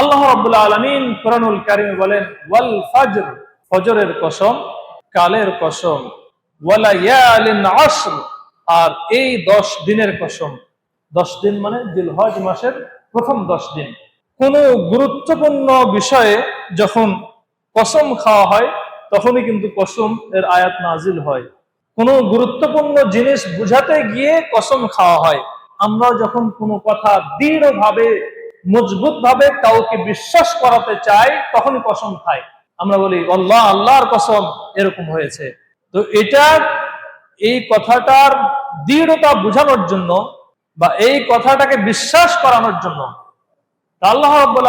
আল্লাহ রাব্বুল আলামিন কোরআনুল কারিমে বলেন, ওয়াল ফাজর ফজরের কসম, কালের কসম, ওয়ালা আর এই দশ দিনের কসম। দশ দিন মানে জিলহজ মাসের প্রথম দশ দিন। কোন গুরুত্বপূর্ণ বিষয়ে যখন কসম খাওয়া হয়, তখনই কিন্তু কসম এর আয়াত নাজিল হয়। কোনো গুরুত্বপূর্ণ জিনিস বুঝাতে গিয়ে কসম খাওয়া হয়। আমরা যখন কোনো কথা দৃঢ়ভাবে মজবুত ভাবে কাউকে বিশ্বাস করাতে চাই তখনই কসম খাই আমরা বলি, আল্লাহ, আল্লাহর কসম, এরকম হয়েছে। তো এটা, এই কথাটার দৃঢ়তা বোঝানোর জন্য বা এই কথাটাকে বিশ্বাস করানোর জন্য আল্লাহ রাব্বুল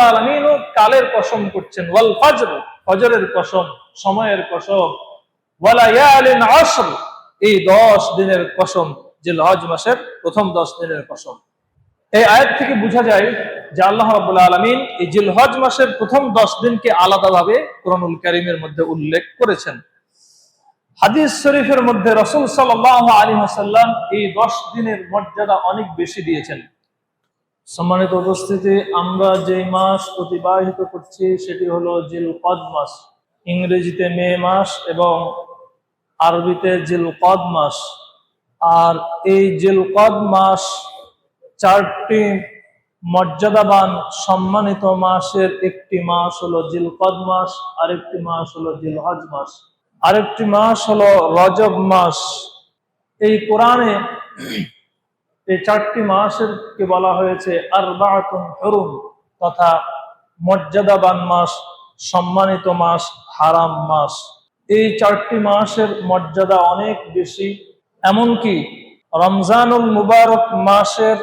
কালের কসম করছেন। ওয়াল ফজর, ফজরের কসম, সময়ের কসম। ওয়ালা এই 10 দিনের কসম জিলহজ মাসের প্রথম 10 দিনের কসম। এই আয়াত থেকে বোঝা যায় যে আল্লাহ রাব্বুল আলামিন এই জিলহজ মাসের প্রথম 10 দিনকে আলাদাভাবে কোরআনুল কারীমের মধ্যে উল্লেখ করেছেন। হাদিস শরীফের মধ্যে রাসূল সাল্লাল্লাহু আলাইহি ওয়াসাল্লাম এই 10 দিনের মর্যাদা অনেক বেশি দিয়েছেন। সম্মানিত উপস্থিতি, আমরা যে মাস অতিবাহিত করছি সেটি হলো জিল কদ মাস। ইংরেজিতে মে মাস এবং আরবিতে জিল কদ মাস। আর এই জিল কদ মাস চারটি মর্যাদাবান সম্মানিত মাসের একটি মাস হলো জিলকদ মাস, আরেকটি মাস হলো জিলহজ মাস। আরেকটি মাস হলো রজব মাস। এই কোরআনে এই চারটি মাসের কে বলা হয়েছে আরবাতুন হরুম তথা মর্যাদাবান মাস, সম্মানিত মাস, হারাম মাস। এই চারটি মাসের মর্যাদা অনেক বেশি। এমনকি রমজানুল মুবারক মাসের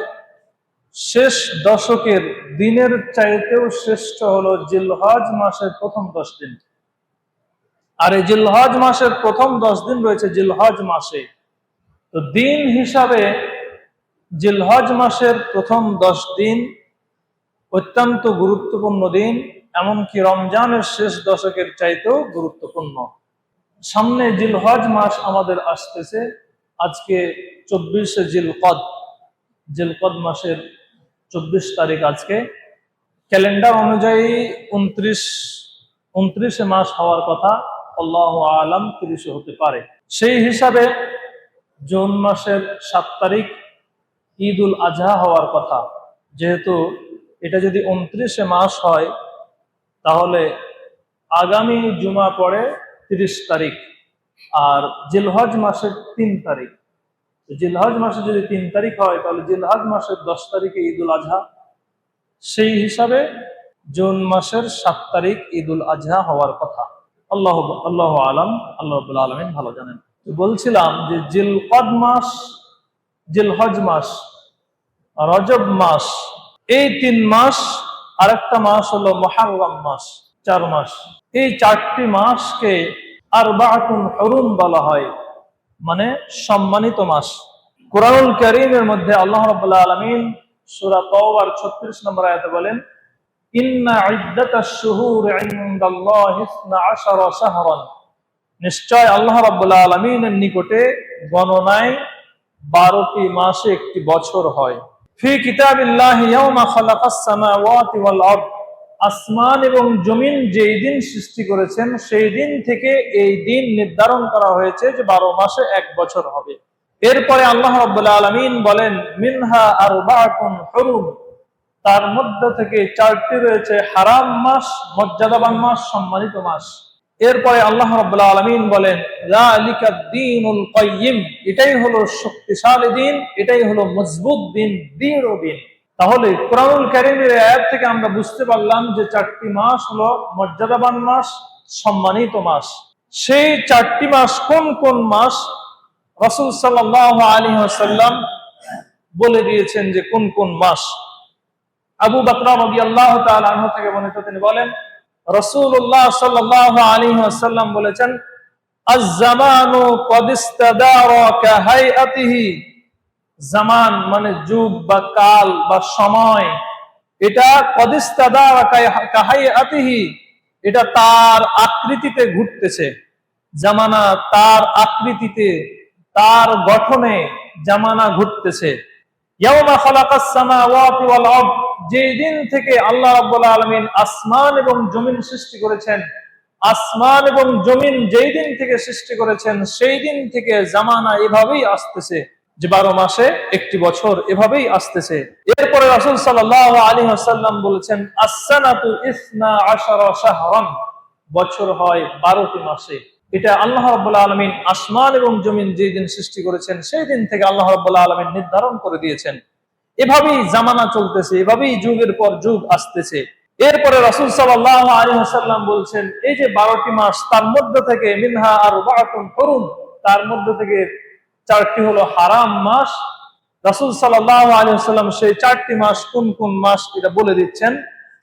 শেষ দশকের দিনের চাইতেও শ্রেষ্ঠ হলো জিলহজ মাসের প্রথম দশ দিন। আর এই জিলহজ মাসের প্রথম দশ দিন রয়েছে জিলহজ মাসে। তো দিন হিসাবে জিলহজ মাসের প্রথম দশ দিন অত্যন্ত গুরুত্বপূর্ণ দিন, এমনকি রমজানের শেষ দশকের চাইতেও গুরুত্বপূর্ণ। সামনে জিলহজ মাস আমাদের আসতেছে, আজকে চব্বিশে জিলকদ। জিলকদ মাসের চব্বিশ তারিখ আজকে। ক্যালেন্ডার অনুযায়ী উনত্রিশ, উনত্রিশে মাস হওয়ার কথা আল্লাহ আলাম তিরিশে হতে পারে। সেই হিসাবে জুন মাসের সাত তারিখ ঈদ উল আজহা হওয়ার কথা। যেহেতু এটা যদি উনত্রিশে মাস হয়, তাহলে আগামী জুমা পড়ে তিরিশ তারিখ আর জিলহজ মাসের তিন তারিখ। জিলহজ মাসে যদি তিন তারিখ হয়, তাহলে জিলহজ মাসের দশ তারিখে ঈদ উল আজহা। সেই হিসাবে জুন মাসের সাত তারিখ ঈদ উল আজহা হওয়ার কথা। আল্লাহ আল্লাহ আলম, আল্লাহ আলমিন ভালো জানেন। বলছিলাম যে জিলকদ মাস, জিলহজ মাস, রজব মাস, এই তিন মাস, আরেকটা মাস হলো মহারম মাস, চার মাস। এই চারটি মাসকে আর বাকুন বলা হয়। মানে সম্মানিত মাস। কোরআনুল করিমের মধ্যে আল্লাহ রাব্বুল আলামিন সূরা তাওবার 36 নম্বর আয়াতে বলেন, ইন্না ইদ্দাতাশ শুহুর ইনদাল্লাহি 12 শাহরান। নিশ্চয় আল্লাহ আলামিনের নিকটে গণনায় 12টি মাসে একটি বছর হয়। ফি কিতাবিল্লাহি ইয়াওমা খালাকাস সামাওয়াতি ওয়াল আরদ। আসমান এবং জমিন যেই দিন সৃষ্টি করেছেন, সেই দিন থেকে এই দিন নির্ধারণ করা হয়েছে যে বারো মাসে এক বছর হবে। এরপরে আল্লাহ রাব্বুল আলামিন বলেন, মিনহা আরবাআতুন হুরুম। তার মধ্যে থেকে চারটি রয়েছে, হারাম মাস, মর্যাদাবান মাস, সম্মানিত মাস। এরপরে আল্লাহ রাব্বুল আলামিন বলেন এটাই হলো শক্তিশালী দিন, এটাই হলো মজবুত দিন, দৃঢ় দিন। তাহলে কোরআনুল কারিমের আয়াত থেকে আমরা বুঝতে পারলাম যে চারটি মাস হলো মর্যাদাবান মাস, সম্মানিত মাস। সেই চারটি মাস কোন কোন মাস? রসুল সাল্লাহ আলী সাল্লাম বলে দিয়েছেন যে কোন কোন মাস। আবু বকরা রবি আল্লাহ তালহ থেকে বর্ণিত তিনি বলেন রসুল্লাহ সাল্লাহ আলী সাল্লাম বলেছেন, আজ-জামানু কদ ইস্তাদারা কাহাইআতিহি জামান মানে যুগ বা কাল বা সময়। এটা কদিস্তাদা কাহাই আতিহি এটা তার আকৃতিতে ঘুরতেছে। জামানা তার আকৃতিতে, তার গঠনে জামানা ঘুরতেছে। ইয়াউমা খালাকাস সামাওয়াতি ওয়াল যেই দিন থেকে আল্লাহ আলামিন আসমান এবং জমিন সৃষ্টি করেছেন, আসমান এবং জমিন যেই দিন থেকে সৃষ্টি করেছেন, সেই দিন থেকে জামানা এভাবেই আসতেছে। যে বারো মাসে একটি বছর এভাবেই আসতেছে। এরপরে রাসূল সাল্লাল্লাহু আলাইহি ওয়াসাল্লাম বলেছেন, আসসানাতু ইসনা আশারা শাহরান। বছর হয় বারোটি মাসে। এটা আল্লাহ রাব্বুল আলামিন আসমান এবং জমিন যেই দিন সৃষ্টি করেছেন, সেই দিন থেকে আল্লাহ রাব্বুল আলামিন নির্ধারণ করে দিয়েছেন। এভাবেই জামানা চলতেছে, এভাবেই যুগের পর যুগ আসতেছে। এরপরে রাসূল সাল্লাল্লাহু আলী ওয়াসাল্লাম বলছেন, এই যে বারোটি মাস, তার মধ্যে থেকে মিনহা আর করুন তার মধ্যে থেকে চারটি হলো হারাম মাস। রাসূল সাল্লাল্লাহু আলাইহি ওয়াসাল্লাম সেই চারটি মাস কোন কোন মাস এটা বলে দিচ্ছেন?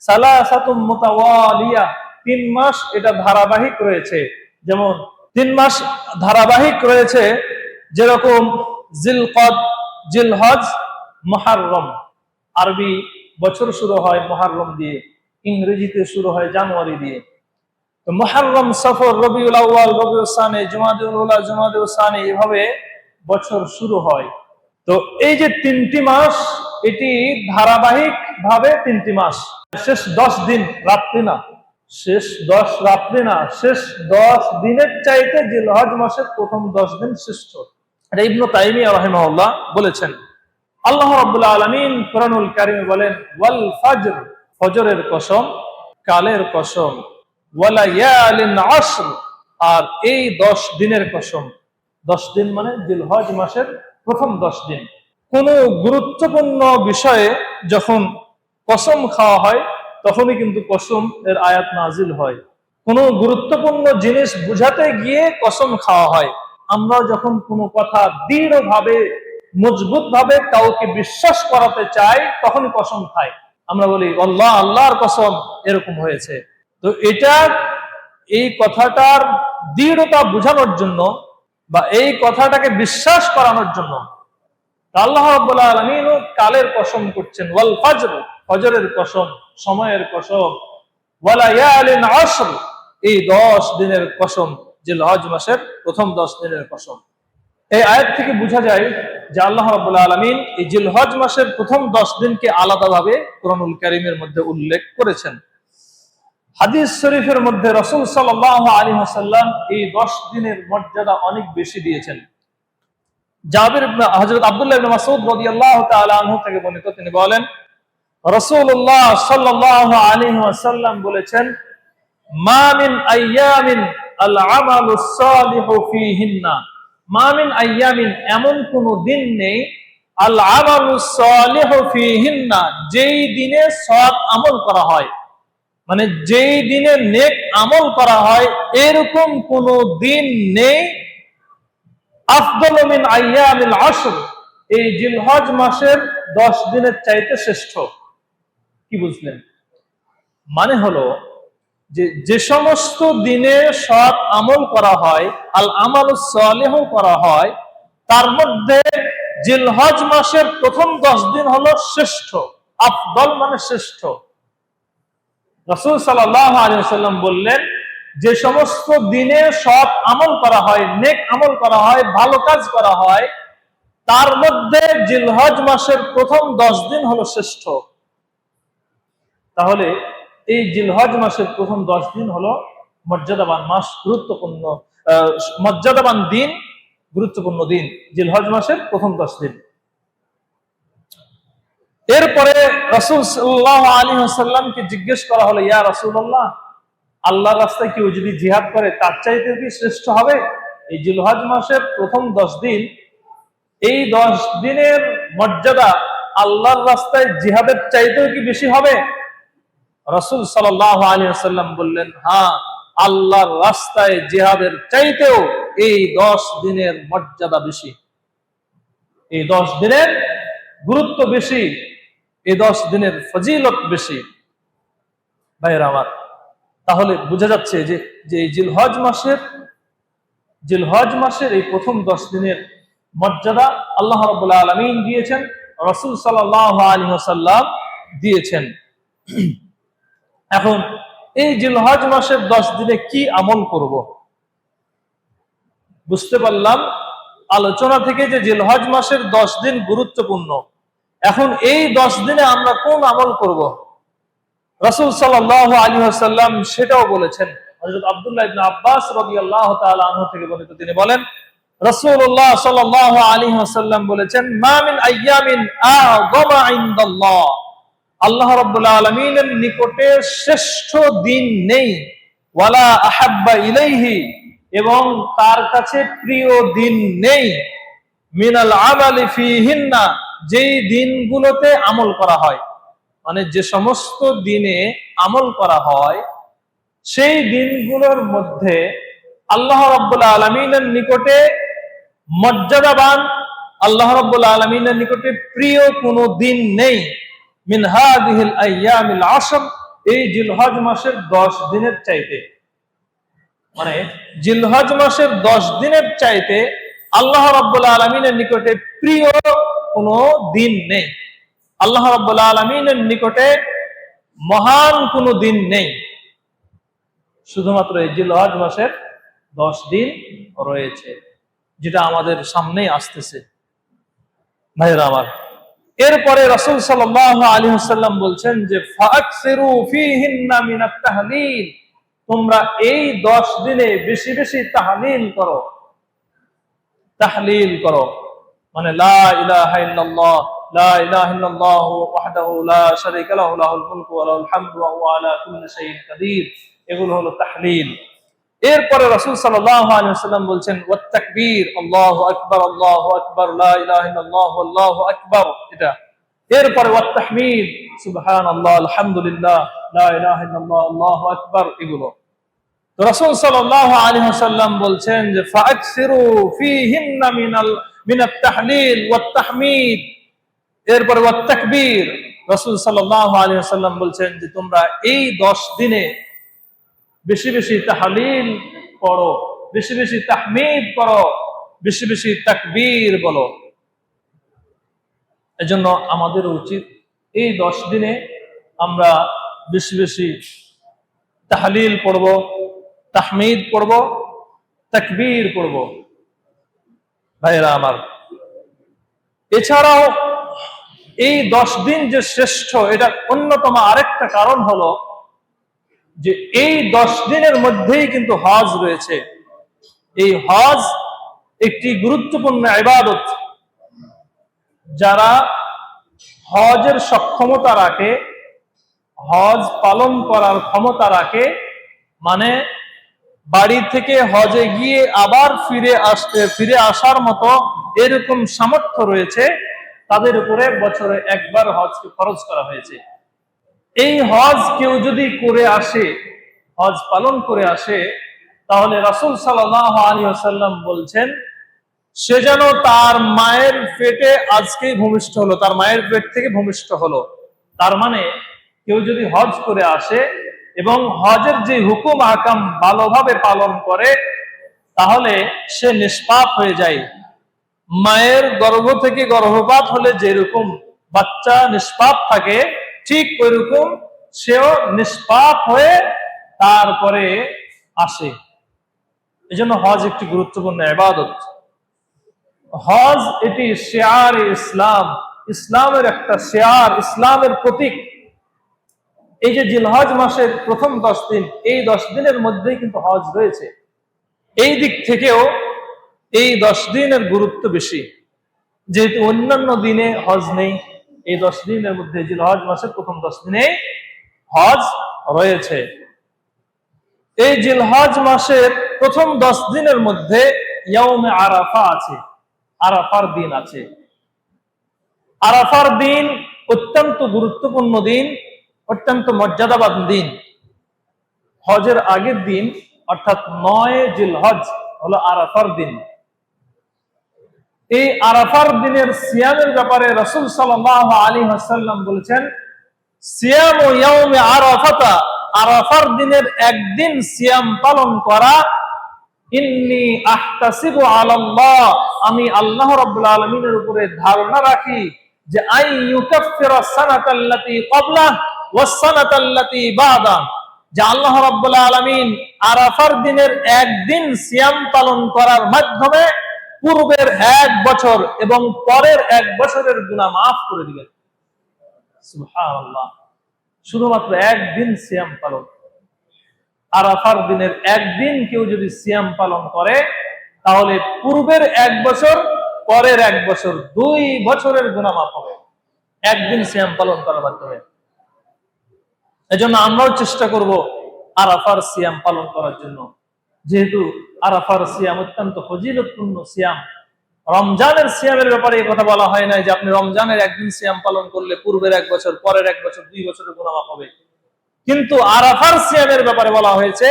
সালাসাতুম মুতাওয়ালিয়া, তিন মাস এটা ধারাবাহিক রয়েছে। যেমন তিন মাস ধারাবাহিক রয়েছে যেরকম জিলকদ, জিলহজ মহারম আরবি বছর শুরু হয় মহারম দিয়ে, ইংরেজিতে শুরু হয় জানুয়ারি দিয়ে। তো মহারম সফর রবিউল আউয়াল, রবিউল সানে, জুমাদুল এভাবে বছর শুরু হয়। তো এই যে তিনটি মাস, এটি ধারাবাহিক ভাবে তিনটি মাস। শেষ দশ দিন রাত্রি না। শেষ দশ রাত্রি না। শেষ দশ দিনের চাইতে জিলহজ মাসের প্রথম দশ দিন শ্রেষ্ঠ। এটা ইবনু তাইমিয়া রাহিমাহুল্লাহ বলেছেন, আল্লাহ রাব্বুল আলামিন কোরআনুল কারীমে বলেন, ওয়াল ফাজর ফজরের কসম, কালের কসম। ওয়ালা ইয়ালিন আশর আর এই দশ দিনের কসম। দশ দিন মানে জিলহজ মাসের প্রথম দশ দিন। কোন গুরুত্বপূর্ণ বিষয়ে যখন কসম খাওয়া হয়, তখনই কিন্তু কসম এর আয়াত নাজিল হয়। কোন গুরুত্বপূর্ণ জিনিস বুঝাতে গিয়ে কসম খাওয়া হয়। আমরা যখন কোনো কথা দৃঢ়ভাবে মজবুত ভাবে কাউকে বিশ্বাস করাতে চাই, তখনই কসম খাই। আমরা বলি, আল্লাহ, আল্লাহর কসম, এরকম হয়েছে। তো এটা এই কথাটার দৃঢ়তা বোঝানোর জন্য বা এই কথাটাকে বিশ্বাস করানোর জন্য। আল্লাহ রাব্বুল আলামিন কালের কসম করছেন, ওয়াল ফজর, ফজরের কসম, সময়ের কসম আশর এই 10 দিনের কসম জিলহজ মাসের প্রথম 10 দিনের কসম। এই আয়াত থেকে বোঝা যায় যে আল্লাহ রাব্বুল আলমিন এই জিলহজ মাসের প্রথম 10 দিনকে আলাদাভাবে কোরআনুল কারীমের মধ্যে উল্লেখ করেছেন। হাদিস শরীফের মধ্যে রসুল সাল্লাল্লাহু আলী ওয়াসাল্লাম এই 10 দিনের মর্যাদা অনেক বেশি দিয়েছেন। জাবির হযরত আব্দুল্লাহ ইবনে মাসউদ রাদিয়াল্লাহু তাআলা থেকে বর্ণিত, তিনি বলেন, রাসূলুল্লাহ সাল্লাল্লাহু আলাইহি ওয়াসাল্লাম বলেছেন, মা মিন আইয়ামিন আল আমালুস সালিহু ফীহিন্না। মা মিন আইয়ামিন এমন কোন দিন নেই আল আমালুস সালিহু ফীহিন্না, যেই দিনে সৎ আমল করা হয়। মানে যেই দিনে নেক আমল করা হয়, এরকম কোন দিন নেই। আফদল মিন আইয়ামিল এই জিলহজ মাসের দশ দিনের চাইতে শ্রেষ্ঠ। কি বুঝলেন? মানে হলো যে যে সমস্ত দিনে সৎ আমল করা হয়, আল আমাল সালেহ করা হয়, তার মধ্যে জিলহজ মাসের প্রথম দশ দিন হলো শ্রেষ্ঠ। আফদল মানে শ্রেষ্ঠ। রসুল সাল্লাহ আলিয়াল্লাম বললেন, যে সমস্ত দিনে সৎ আমল করা হয়, নেক আমল করা হয়, ভালো কাজ করা হয়, তার মধ্যে জিলহজ মাসের প্রথম দশ দিন হলো শ্রেষ্ঠ। তাহলে এই জিলহজ মাসের প্রথম দশ দিন হলো মর্যাদাবান মাস, গুরুত্বপূর্ণ মর্যাদাবান দিন, গুরুত্বপূর্ণ দিন, জিলহজ মাসের প্রথম দশ দিন। এরপরে রসুল সাল্লাহ আলী সাল্লামকে জিজ্ঞেস করা হলো, ইয়া রসুল্লাহ আল্লাহ রাস্তায় কেউ যদি জিহাদ করে, তার চাইতে কি শ্রেষ্ঠ হবে? এই জিলহজ মাসের প্রথম দশ দিন, এই দশ দিনের মর্যাদা আল্লাহর রাস্তায় জিহাদের চাইতেও কি বেশি হবে? রসুল সাল্লাহ আলী সাল্লাম বললেন হ্যাঁ আল্লাহর রাস্তায় জিহাদের চাইতেও এই দশ দিনের মর্যাদা বেশি। এই দশ দিনের গুরুত্ব বেশি। এই দশ দিনের ফজিলত বেশি। ভাইয়ের আমার, তাহলে বোঝা যাচ্ছে যে যে এই জিলহজ মাসের জিলহজ মাসের এই প্রথম দশ দিনের মর্যাদা আল্লাহ রবুল্লা আলমিন দিয়েছেন, রসুল সাল্লাহ আলী সাল্লাম দিয়েছেন। এখন এই জিলহজ মাসের দশ দিনে কি আমল করব? বুঝতে পারলাম? আলোচনা থেকে যে জিলহজ মাসের দশ দিন গুরুত্বপূর্ণ। এখন এই দশ দিনে আমরা কোন আমল করব? রসুল সাল্লাহ আলী আসাল্লাম সেটাও বলেছেন। হযরত আব্দুল্লাহ ইবনে আব্বাস রাদিয়াল্লাহু তাআলা আনহু থেকে বর্ণিত তিনি বলেন, রাসূলুল্লাহ সাল্লাল্লাহু আলাইহি ওয়াসাল্লাম বলেছেন, মা মিন আইয়ামিন আযমা ইনদাল্লাহ। আল্লাহ রাব্বুল আলামিনের নিকটে শ্রেষ্ঠ দিন নেই। ওয়ালা আহাব্বা ইলাইহি। এবং তার কাছে প্রিয় দিন নেই। মিনাল আমালি ফিহিন্না। যেই দিনগুলোতে আমল করা হয় মানে যে সমস্ত দিনে আমল করা হয়, সেই দিনগুলোর মধ্যে আল্লাহ রব্বুল আলমিনের নিকটে মর্যাদাবান, আল্লাহ রব্বুল আলমিনের নিকটে প্রিয় কোনো দিন নেই। মিনহাদিহিল আইয়ামিল আসম এই জিলহজ মাসের দশ দিনের চাইতে। মানে জিলহজ মাসের দশ দিনের চাইতে আল্লাহ রব্বুল আলমিনের নিকটে প্রিয় কোনো দিন নেই। আল্লাহ রব্বুল আলমিনের নিকটে মহান কোনো দিন নেই। শুধুমাত্র এই জিলহজ মাসের দশ দিন রয়েছে, যেটা আমাদের সামনেই আসতেছে। ভাইরা আমার, এরপরে রসুল সাল্লাহ আলী হাসাল্লাম বলছেন যে তোমরা এই দশ দিনে বেশি বেশি তাহলিল করো। তাহলিল করো। মানে লা এগুলো হলো তাহলিল। এরপরে রাসূল ওয়াসাল্লাম বলছেন ওয়াত তাকবীর আল্লাহু আকবার আল্লাহু আকবার, লা ইলাহা ইল্লাল্লাহ, আল্লাহু আকবার। এরপরে ওয়াত তাহমিদ আলহামদুলিল্লাহ, লা ইলাহা ইল্লাল্লাহ, আল্লাহু আকবার, এগুলো। তো রাসূল সাল্লাল্লাহু আলাইহি বলছেন যে ফাকসিরু ফীহিন্না মিনাত তাহলিল ওয়াত তাহমিদ। এরপরে ওয়াত তাকবীর। রাসূল সাল্লাল্লাহু আলাইহি ওয়াসাল্লাম বলছেন যে, তোমরা এই 10 দিনে বেশি বেশি তাহলিল পড়ো, বেশি বেশি তাহমিদ করো বেশি বেশি তাকবীর বলো। এজন্য আমাদের উচিত এই দশ দিনে আমরা বেশি বেশি তাহলিল পড়ব, তাহমিদ পড়ব, তাকবীর পড়ব। ভাইরা আমার। এছাড়াও এই দশ দিন যে শ্রেষ্ঠ, এটা অন্যতম আরেকটা কারণ হলো যে এই দশ দিনের মধ্যেই কিন্তু হজ রয়েছে। এই হজ একটি গুরুত্বপূর্ণ ইবাদত। যারা হজের সক্ষমতা রাখে, হজ পালন করার ক্ষমতা রাখে মানে বাড়ি থেকে হজে গিয়ে আবার ফিরে আসতে, ফিরে আসার মতো এরকম সামর্থ্য রয়েছে, তাদের উপরে বছরে একবার হজকে খরচ করা হয়েছে। এই হজ কেউ যদি করে আসে, হজ পালন করে আসে, তাহলে রাসুল সাল্লাহ আলী আসাল্লাম বলছেন, সে যেন তার মায়ের পেটে আজকে ভূমিষ্ঠ হলো, তার মায়ের পেট থেকে ভূমিষ্ঠ হলো। তার মানে কেউ যদি হজ করে আসে এবং হজের যে হুকুম আকাম ভালোভাবে পালন করে, তাহলে সে নিষ্পাপ হয়ে যায়। মায়ের গর্ভ থেকে গর্ভপাত হলে যেরকম বাচ্চা নিষ্পাপ থাকে, ঠিক ওইরকম সেও নিষ্পাপ হয়ে তারপরে আসে। এই জন্য হজ একটি গুরুত্বপূর্ণ এবাদত হজ এটি শেয়ার ইসলাম। ইসলামের একটা শেয়ার, ইসলামের প্রতীক। এই যে জিলহজ মাসের প্রথম দশ দিন, এই দশ দিনের মধ্যেই কিন্তু হজ রয়েছে। এই দিক থেকেও এই দশ দিনের গুরুত্ব বেশি। যেহেতু অন্যান্য দিনে হজ নেই, এই দশ দিনের মধ্যে জিলহজ মাসের প্রথম দশ দিনে হজ রয়েছে। এই জিলহজ মাসের প্রথম দশ দিনের মধ্যে ইয়মে আরাফা আছে, আরাফার দিন আছে। আরাফার দিন অত্যন্ত গুরুত্বপূর্ণ দিন। অত্যন্ত মর্যাদাবান দিন। হজের আগের দিন, অর্থাৎ নয় জিল হজ হলো আরাফার দিন। এই আরাফার দিনের সিয়ামের ব্যাপারে রসুল সাল্লাহ আলী হাসাল্লাম বলেছেন, সিয়াম ও ইয়ামে আরাফাতা আরাফার দিনের একদিন সিয়াম পালন করা, ইন্নি আহতাসিবু আলাল্লাহ আমি আল্লাহ রাব্বুল আলামিনের উপরে ধারণা রাখি যে আই ইউকাফফিরা সানাতাল্লাতী ক্বাবলা ওয়াস সানাতাল্লাতী বাদা যে আল্লাহ রাব্বুল আলামিন আরাফার দিনের একদিন পালন করার মাধ্যমে পূর্বের এক বছর এবং পরের এক বছরের মাফ করে শুধুমাত্র একদিন পালন। আরাফার দিনের একদিন কেউ যদি সিয়াম পালন করে, তাহলে পূর্বের এক বছর, পরের এক বছর, দুই বছরের গুণামাপ হবে। একদিন সিয়াম পালন করার মাধ্যমে। এজন্য আমরাও চেষ্টা করব আরাফার সিয়াম পালন করার জন্য। যেহেতু আরাফার সিয়াম অত্যন্ত ফজিলতপূর্ণ সিয়াম, রমজানের সিয়ামের ব্যাপারে এই কথা বলা হয় নাই যে আপনি রমজানের একদিন সিয়াম পালন করলে পূর্বের এক বছর, পরের এক বছর, দুই বছরের গুণামাপ হবে। কিন্তু আরাফার সিয়ামের ব্যাপারে বলা হয়েছে,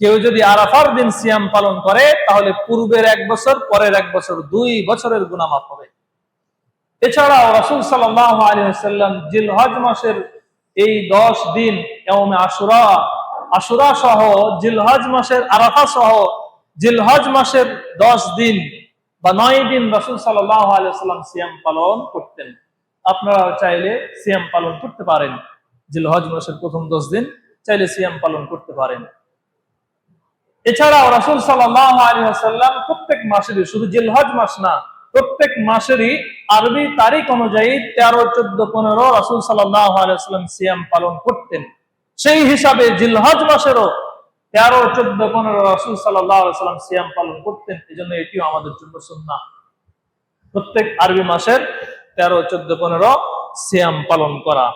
কেউ যদি আরাফার দিন সিয়াম পালন করে, তাহলে পূর্বের এক বছর, পরের এক বছর, দুই বছরের গুণামাপ হবে। এছাড়াও রাসুল সাল্লাহ আলী হাসাল্লাম জিলহজ মাসের এই দশ দিন এমন আশুরা। আশুরা সহ জিলহজ মাসের আরাফা সহ জিলহজ মাসের দশ দিন বা নয় দিন রাসুল আলিয়াল্লাম সিয়াম পালন করতেন। আপনারা চাইলে সিয়াম পালন করতে পারেন। জিলহজ মাসের প্রথম দশ দিন চাইলে সিয়াম পালন করতে পারেন। এছাড়াও রাসুল সাল্লাহ আলী প্রত্যেক মাসেরই শুধু জিলহজ মাস না প্রত্যেক মাসেরই আরবি তারিখ অনুযায়ী তেরো, চোদ্দ, পনেরো রাসুল সাল্লাম সিয়াম পালন করতেন। সেই হিসাবে জিলহজ মাসেরও তেরো, চোদ্দ, পনেরো রাসুল সাল্লাম সিয়াম পালন করতেন এই জন্য এটিও আমাদের জন্য সুন্না প্রত্যেক আরবি মাসের তেরো, চোদ্দ, পনেরো সিয়াম পালন করা।